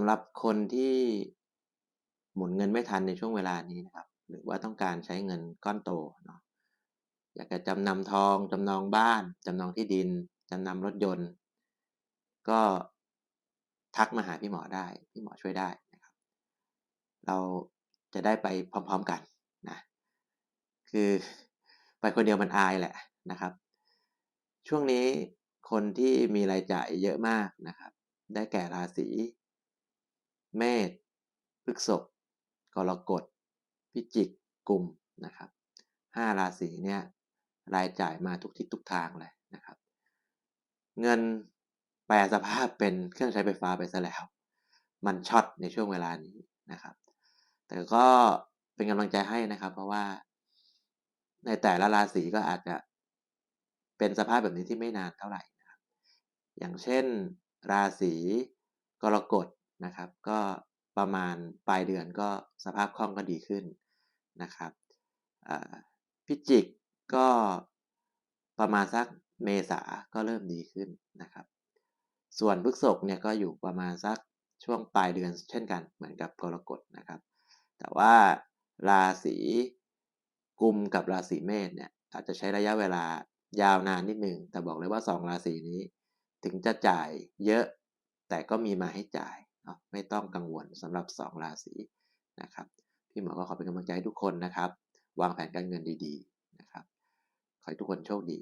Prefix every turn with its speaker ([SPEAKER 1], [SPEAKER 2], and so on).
[SPEAKER 1] ำหรับคนที่หมุนเงินไม่ทันในช่วงเวลานี้นะครับ หรือว่าต้องการใช้เงินก้อนโตเนาะอยากจะจำนำทองจำนองบ้านจำนองที่ดินจำนำรถยนต์ ก็ทักมาหาพี่หมอได้พี่หมอช่วยได้นะครับ เราจะได้ไปพร้อมๆกันนะคือไปคนเดียวมันอายแหละนะครับ ช่วงนี้คนที่มีรายจ่ายเยอะมากนะครับ ได้แก่ราศี เมษพฤษภกรกฎ พิจิก กุมนะครับห้าราศีเนี่ยรายจ่ายมาทุกทิศทุกทางเลยนะครับ เงินแปลสภาพเป็นเครื่องใช้ไฟฟ้าไปซะแล้ว มันช็อตในช่วงเวลานี้นะครับ แต่ก็เป็นกำลังใจให้นะครับ เพราะว่าในแต่ละราศีก็อาจจะเป็นสภาพแบบนี้ที่ไม่นานเท่าไหร่นะครับ อย่างเช่น ราศีกรกฎ นะครับ ก็ประมาณปลายเดือนก็สภาพคล่องก็ดีขึ้นนะครับพิจิกก็ประมาณสักเมษาก็เริ่มดีขึ้นนะครับ ส่วนพฤกษกเนี่ยก็อยู่ประมาณสักช่วงปลายเดือนเช่นกันเหมือนกับกรกฎนะครับ แต่ว่าราศีกุมกับราศีเมษเนี่ยอาจจะใช้ระยะเวลายาวนานนิดหนึ่งแต่บอกเลยว่าสองราศีนี้ ถึงจะจ่ายเยอะแต่ก็มีมาให้จ่าย ไม่ต้องกังวลสำหรับสองราศีนะครับ พี่หมอก็ขอเป็นกำลังใจให้ทุกคนนะครับ วางแผนการเงินดีๆนะครับ ขอให้ทุกคนโชคดี